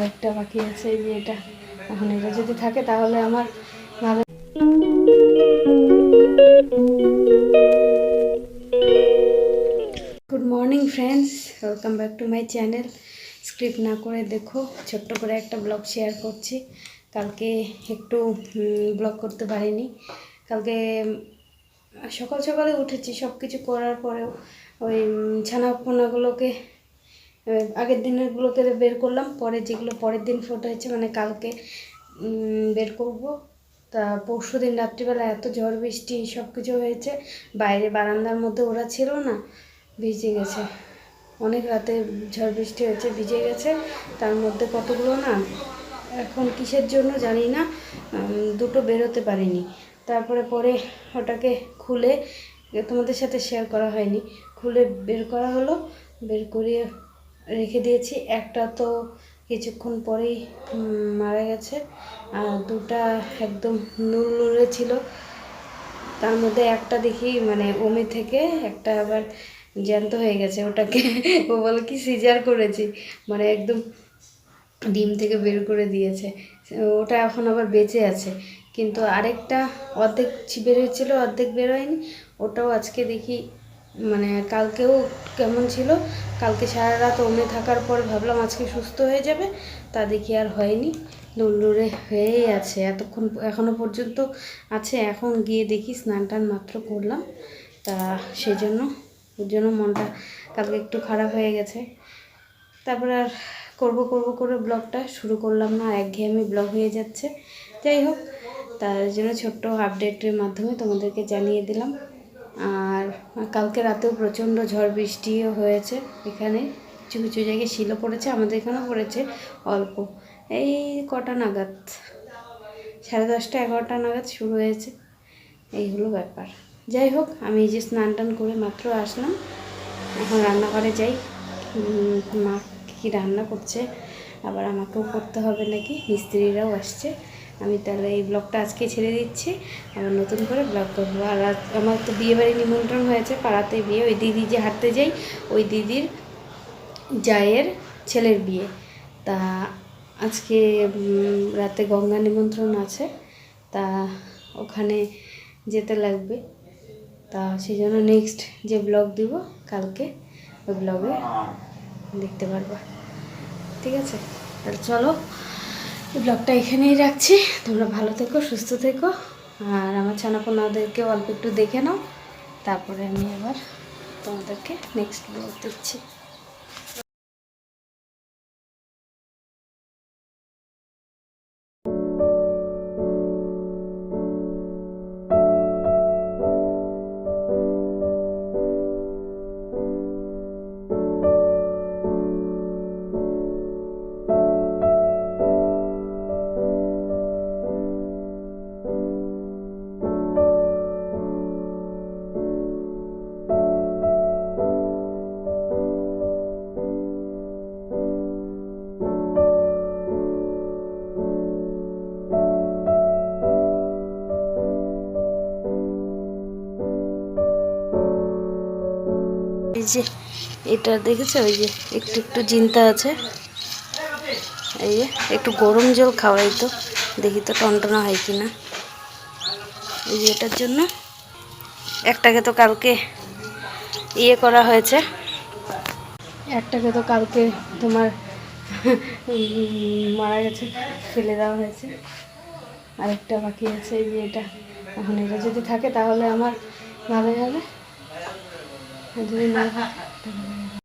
আরেকটা বাকি আছে এই এটা। এখন এটা যদি থাকে তাহলে আমার ভালো good morning friends welcome back to my channel script না করে দেখো ছোট্ট করে একটা ব্লগ শেয়ার করছি। কালকে একটু ব্লগ করতে পারিনি। কালকে সকাল সকালে উঠেছি সব কিছু করার পরেও ওই উম, ছানা পোনাগুলোকে আহ, আগের দিনেরগুলোকে বের করলাম, পরে যেগুলো পরের দিন ফোটো হয়েছে মানে কালকে বের করব। তা পরশু দিন রাত্রিবেলা এত ঝড় বৃষ্টি সব কিছু হয়েছে, বাইরে বারান্দার মধ্যে ওরা ছিল না, ভিজে গেছে। অনেক রাতে ঝড় বৃষ্টি হয়েছে, ভিজে গেছে, তার মধ্যে কতগুলো না, এখন কিসের জন্য জানি না দুটো বেরোতে পারিনি। তারপরে পরে ওটাকে খুলে, তোমাদের সাথে শেয়ার করা হয়নি, খুলে বের করা হলো, বের করিয়ে রেখে দিয়েছি। একটা তো কিছুক্ষণ পরেই মারা গেছে। আর দুটা একদম নুলে ছিল। তার মধ্যে একটা দেখি মানে ওমি থেকে একটা আবার জ্যান্ত হয়ে গেছে। ওটাকে ও বলে কি সিজার করেছি। মানে একদম ডিম থেকে বের করে দিয়েছে। ওটা এখন আবার বেঁচে আছে। কিন্তু আরেকটা অর্ধেক ছি- বের হয়েছিল, অর্ধেক বেরোয়নি ওটাও আজকে দেখি মানে কালকেও কেমন ছিল? কালকে সারা রাত ওমে থাকার পর ভাবলাম আজকে সুস্থ হয়ে যাবে। তা দেখি আর হয়নি। নুরনুরে হয়েই আছে। এতক্ষণ এখনও পর্যন্ত আছে। এখন গিয়ে দেখি স্নান টান মাত্র করলাম। তা সেই জন্য ওর জন্য মনটা কালকে একটু খারাপ হয়ে গেছে। তারপর আর করব করব করে ব্লগটা শুরু করলাম না। একঘেয়েমি ব্লগ হয়ে যাচ্ছে। যাই হোক, তার জন্য ছোট্ট আপডেটের মাধ্যমে তোমাদেরকে জানিয়ে দিলাম। আর কালকে রাতেও প্রচণ্ড ঝড় বৃষ্টিও হয়েছে এখানে। কিছু কিছু জায়গায় শিলও পড়েছে, আমাদের এখানেও পড়েছে অল্প। এই কটা নাগাদ, সাড়ে দশটা এগারোটা নাগাদ শুরু হয়েছে। এই হলো ব্যাপার। যাই হোক, আমি এই যে স্নান টান করে মাত্র আসলাম। এখন রান্নাঘরে যাই। মা কী রান্না করছে? আবার আমাকেও করতে হবে নাকি? মিস্ত্রিরাও আসছে। আমি তাহলে এই ব্লগটা আজকে ছেড়ে দিচ্ছি। আবার নতুন করে ব্লগ করব। আর আমার তো বিয়েবাড়ি নিমন্ত্রণ হয়েছে পাড়াতে বিয়ে। ওই দিদি যে হাঁটতে যাই ওই দিদির জায়ের ছেলের বিয়ে। তা আজকে রাতে গঙ্গা নিমন্ত্রণ আছে। তা ওখানে যেতে লাগবে। তা সেই জন্য নেক্সট যে ব্লগ দিব কালকে ওই ব্লগে দেখতে পারবা। ঠিক আছে? তাহলে চলো। ব্লগটা এখানেই রাখছি। তোমরা ভালো থেকো, সুস্থ থেকো। আর আমার ছানাপোনাদেরকে অল্প একটু দেখে নাও। তারপরে আমি আবার তোমাদেরকে নেক্সট ব্লগ দিচ্ছি। যে এটা দেখেছ? ওই যে একটু একটু চিন্তা আছে। এই যে একটু গরম জল খাওয়াই তো। দেখি তো টনটনা হয় কি না এই যে এটার জন্য একটাকে তো কালকে ইয়ে করা হয়েছে। একটাকে তো কালকে তোমার মারা গেছে, ফেলে দেওয়া হয়েছে। আরেকটা বাকি আছে, এই যে এটা। এখন এটা যদি থাকে তাহলে আমার ভালো হবে। আর যদি না হয় তাহলে